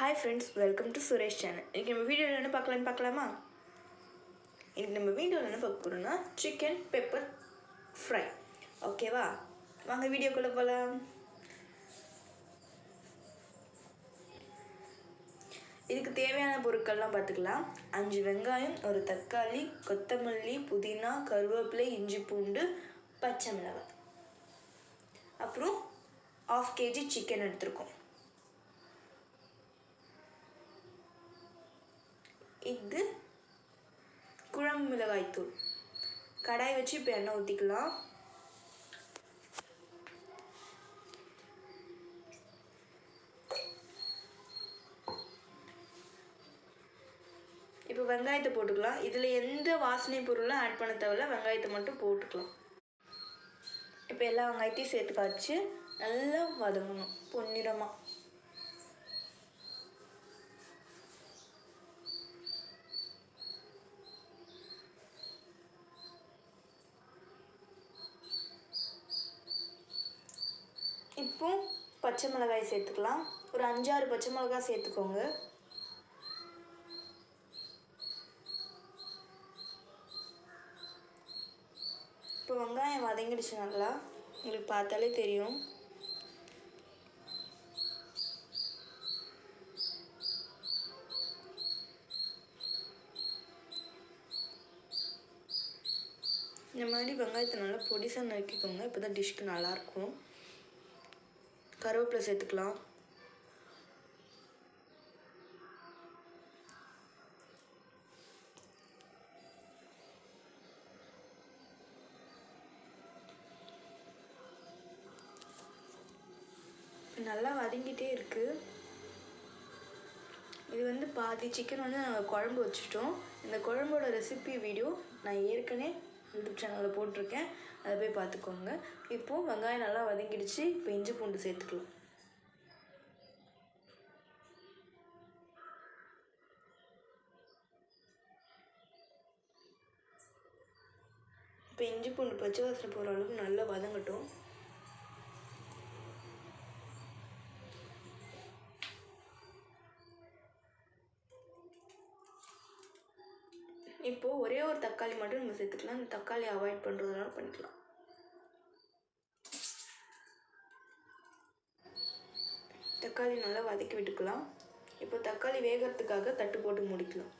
Hi friends welcome to Suresh channel இன்றைக்கி நம்ம வீடியோவில் என்ன பார்க்கலான்னு பார்க்கலாமா? இன்றைக்கி நம்ம வீடியோவில் என்ன பார்க்க போகிறோம்னா சிக்கன் பெப்பர் ஃப்ரை ஓகேவா வாங்க வீடியோக்குள்ளே போகலாம் இதுக்கு தேவையான பொருட்கள்லாம் பார்த்துக்கலாம். அஞ்சு வெங்காயம் ஒரு தக்காளி கொத்தமல்லி புதினா கருவேப்பிலை இஞ்சி பூண்டு பச்சை மிளகாய். அப்புறம் ஆஃப் கேஜி சிக்கன் எடுத்திருக்கோம். இது குழம்பு மிளகாய்த்தூள். கடாய் வச்சு இப்போ எண்ணெய் ஊற்றிக்கலாம் இப்போ வெங்காயத்தை போட்டுக்கலாம். இதில் எந்த வாசனை பொருளும் ஆட் பண்ண தேவையில்ல. வெங்காயத்தை மட்டும் போட்டுக்கலாம். இப்போ எல்லா வெங்காயத்தையும் சேர்த்து காய்ச்சி நல்லா வதங்கணும். பொன்னிறமாக ஸ்பூன் பச்சை மிளகாய் சேர்த்துக்கலாம். ஒரு அஞ்சாறு பச்சை மிளகாய் சேர்த்துக்கோங்க. இப்போ வெங்காயம் வதங்கிடுச்சு நல்லா. உங்களுக்கு பார்த்தாலே தெரியும். இந்த மாதிரி வெங்காயத்தை நல்லா பொடிசாக நறுக்கிக்கோங்க. இப்போ தான் டிஷ்க்கு நல்லாயிருக்கும் கருவேப்பிலை சேர்த்துக்கலாம். நல்லா வதங்கிட்டே இருக்குது இது வந்து பாதி சிக்கன் வந்து நாங்கள் குழம்பு வச்சுட்டோம். இந்த குழம்போட ரெசிபி வீடியோ நான் ஏற்கனவே யூடியூப் சேனலில் போட்டிருக்கேன். அதை போய் பார்த்துக்கோங்க. இப்போது வெங்காயம் நல்லா வதங்கிடுச்சு. இப்போ இஞ்சி பூண்டு சேர்த்துக்கலாம். இப்போ இஞ்சி பூண்டு பச்சை வாசனை போகிற அளவுக்கு நல்லா வதங்கட்டும். இப்போது ஒரே ஒரு தக்காளி மட்டும் நம்ம சேர்த்துக்கலாம். அந்த தக்காளி அவாய்ட் பண்ணுறதுனால பண்ணிக்கலாம். தக்காளி நல்லா வதக்கி விட்டுக்கலாம். இப்போ தக்காளி வேகிறதுக்காக தட்டு போட்டு முடிக்கலாம்.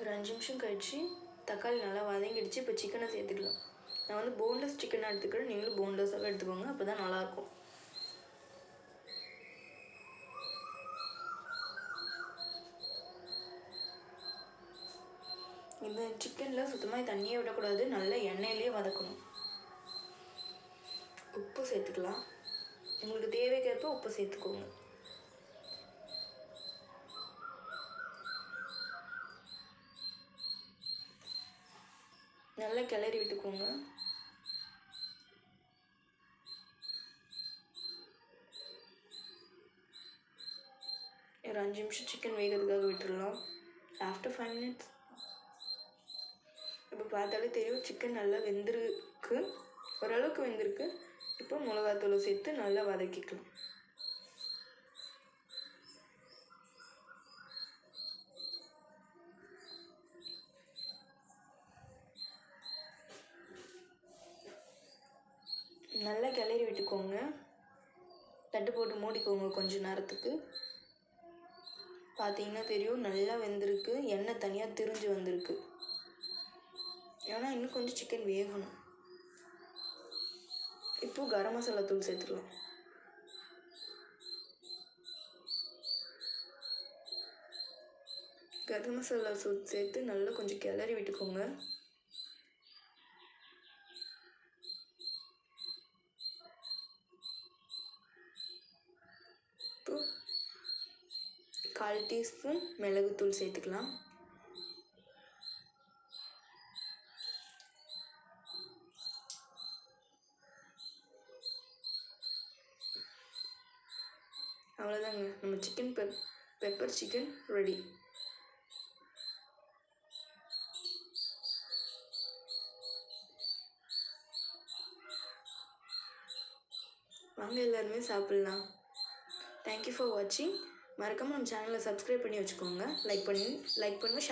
ஒரு அஞ்சு நிமிஷம் கழித்து தக்காளி நல்லா வதங்கிடுச்சு இப்போ சிக்கனை சேர்த்துக்கலாம். நான் வந்து போன்லெஸ் சிக்கனாக எடுத்துக்கிறேன். நீங்களும் போன்லெஸ்ஸாக எடுத்துக்கோங்க அப்போ தான் நல்லாயிருக்கும். இந்த சிக்கனில் சுத்தமாக தண்ணியே விடக்கூடாது நல்லா எண்ணெயிலே வதக்கணும். உப்பு சேர்த்துக்கலாம். உங்களுக்கு தேவைக்கேற்ப உப்பு சேர்த்துக்கோங்க. நல்லா கிளறி விட்டுக்கோங்க. ஒரு அஞ்சு நிமிஷம் சிக்கன் வேகிறதுக்காக விட்டுடலாம் ஆஃப்டர் ஃபைவ் மினிட்ஸ் இப்போ பார்த்தாலே தெரியும் சிக்கன் நல்லா வெந்திருக்கு. ஓரளவுக்கு வெந்திருக்கு. இப்போ மிளகாத்தூளை சேர்த்து நல்லா வதக்கிக்கலாம். நல்லா கிளறி விட்டுக்கோங்க. தட்டு போட்டு மூடிக்கோங்க கொஞ்ச நேரத்துக்கு. பார்த்தீங்கன்னா தெரியும் நல்லா வெந்திருக்கு. எண்ணெய் தனியாக திரிஞ்சு வந்திருக்கு. ஏன்னா இன்னும் கொஞ்சம் சிக்கன் வேகணும். இப்போ கரம் மசாலா தூள் சேர்த்துக்கலாம் கரம் மசாலா தூள் சேர்த்து நல்லா கொஞ்சம் கிளறி விட்டுக்கோங்க. கால் டீஸ்பூன் மிளகுத்தூள் சேர்த்துக்கலாம். அவ்வளோதாங்க நம்ம chicken Pep pepper chicken ready வாங்க எல்லாருமே சாப்பிட்லாம். தேங்க்யூ ஃபார் வாட்சிங் மறக்காமல் நம்ம சேனலை சப்ஸ்கிரைப் பண்ணி வச்சுக்கோங்க. லைக் பண்ணி லைக் பண்ணுங்கள் ஷேர்